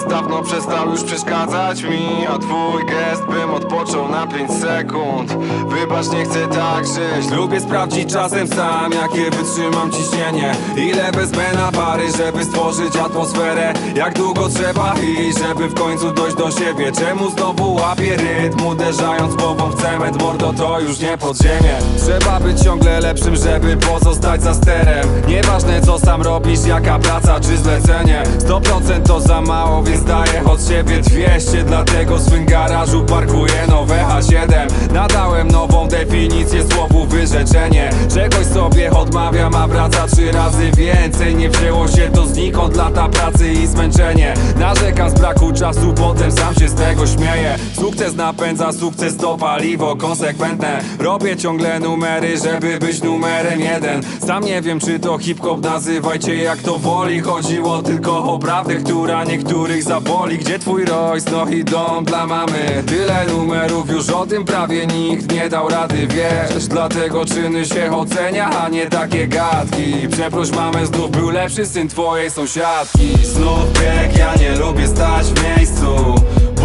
Stres dawno przestał już przeszkadzać mi A twój gest bym odpoczął na 5 sekund. Wybacz, nie chcę tak żyć. Lubię sprawdzić czasem sam, jakie wytrzymam ciśnienie. Ile wezmę na pary, żeby stworzyć atmosferę? Jak długo trzeba i żeby w końcu dojść do siebie? Czemu znowu łapię rytm, uderzając głową w cement? Mordo to już nie podziemie. Trzeba być ciągle lepszym, żeby pozostać za sterem. Nieważne co sam robisz, jaka praca czy zlecenie. 100% to za mało, więc daję od siebie 200 Dlatego w swym garażu parkuję nowe H7 Nadałem nową definicję słowu wyrzeczenie. Czegoś sobie odmawiam, a wraca trzy razy więcej. Nie wzięło się to znikąd, lata pracy i zmęczenie. Narzekam z braku czasu, potem sam się tego śmieję. Sukces napędza sukces to paliwo konsekwentne. Robię ciągle numery, żeby być numerem jeden. Sam nie wiem czy to hip-hop, nazywajcie jak to woli. Chodziło tylko o prawdę, która niektórych zaboli. Gdzie twój Royce, no i dom dla mamy. Tyle numerów, już o tym prawie nikt nie dał rady, wiesz? Dlatego czyny się ocenia, a nie takie gadki. Przeproś mamę, znów był lepszy syn twojej sąsiadki. Znów bieg, ja nie lubię stać w miejscu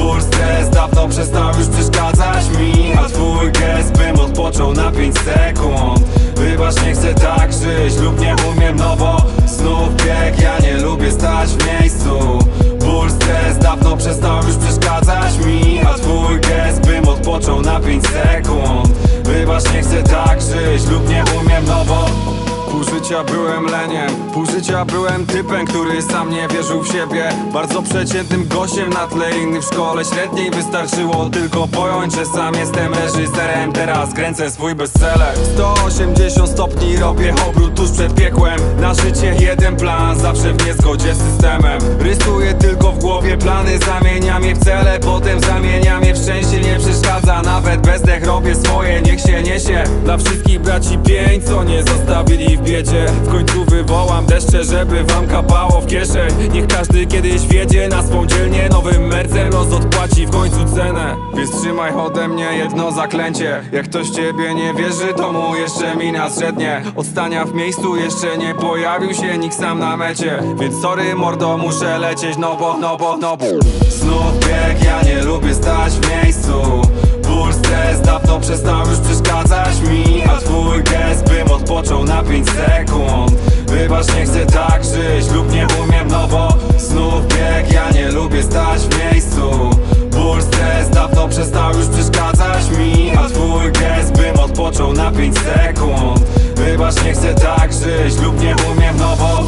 Ból, stres dawno przestał już przeszkadzać mi. A twój gest bym odpoczął na 5 sekund. Wybacz, nie chcę tak żyć lub nie umiem nowo Znów bieg, ja nie lubię stać w miejscu. Ból, stres dawno przestał już przeszkadzać mi. A twój gest bym odpoczął na 5 sekund. Wybacz, nie chcę tak żyć lub nie umiem nowo Pół życia byłem leniem, byłem typem, który sam nie wierzył w siebie. Bardzo przeciętnym gościem na tle innych w szkole. Średniej Wystarczyło tylko pojąć, że sam jestem reżyserem. Teraz kręcę swój bestseller. 180 stopni robię obrót tuż przed piekłem. Na życie jeden plan, zawsze w niezgodzie z systemem. Rysuję tylko w głowie plany, zamieniam je w cele Potem zamieniam Nawet bezdech robię swoje, niech się niesie. Dla wszystkich braci pięć, co nie zostawili w biedzie. W końcu wywołam deszcze, żeby wam kapało w kieszeń. Niech każdy kiedyś wiedzie na swą dzielnię Nowym mercem los odpłaci w końcu cenę. Więc trzymaj ode mnie jedno zaklęcie. Jak ktoś ciebie nie wierzy, to mu jeszcze mina zrzednie. Odstania w miejscu, jeszcze nie pojawił się nikt sam na mecie. Więc sorry mordo, muszę lecieć, no bo, no bo, no bo. Znów bieg, ja nie lubię stać w miejscu stres dawno przestał już przeszkadzać mi. A twój gest bym odpoczął na 5 sekund. Wybacz, nie chcę tak żyć lub nie umiem nowo Znów bieg, ja nie lubię stać w miejscu. Ból, stres dawno przestał już przeszkadzać mi. A twój gest bym odpoczął na 5 sekund. Wybacz, nie chcę tak żyć lub nie umiem nowo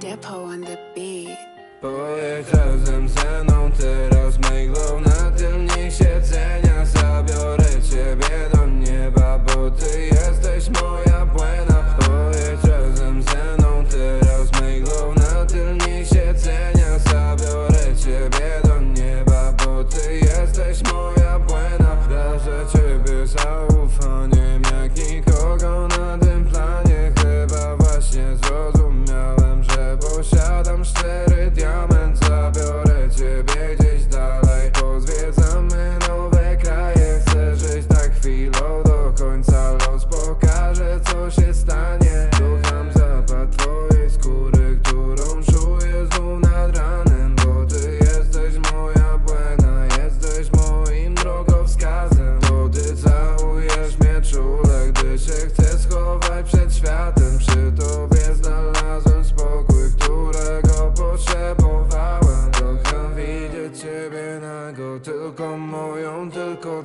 Depot on the beat. Razem ze mną teraz myślą na tylnych siedzenia Zabiorę ciebie do nieba, bo ty jesteś moja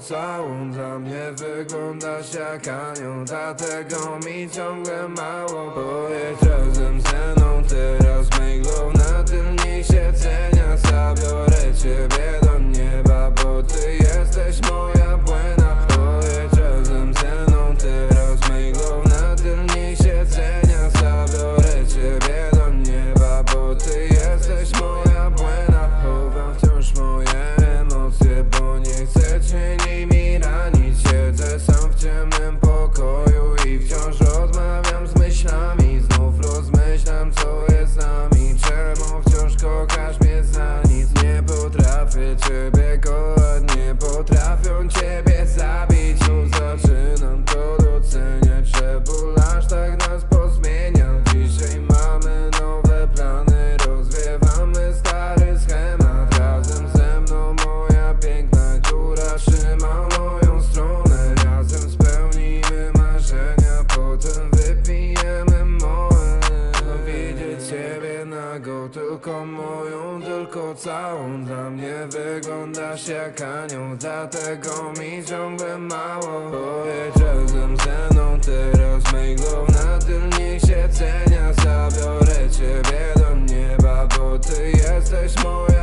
całą Dla mnie wyglądasz jak anioł Dlatego mi ciągle mało Pojedź razem ze It's a bit tylko moją, tylko całą. Dla mnie wyglądasz jak anioł Dlatego mi ciągle mało. Boję razem ze mną Teraz mego na tym niech się cenia. Zabiorę ciebie do nieba Bo ty jesteś moja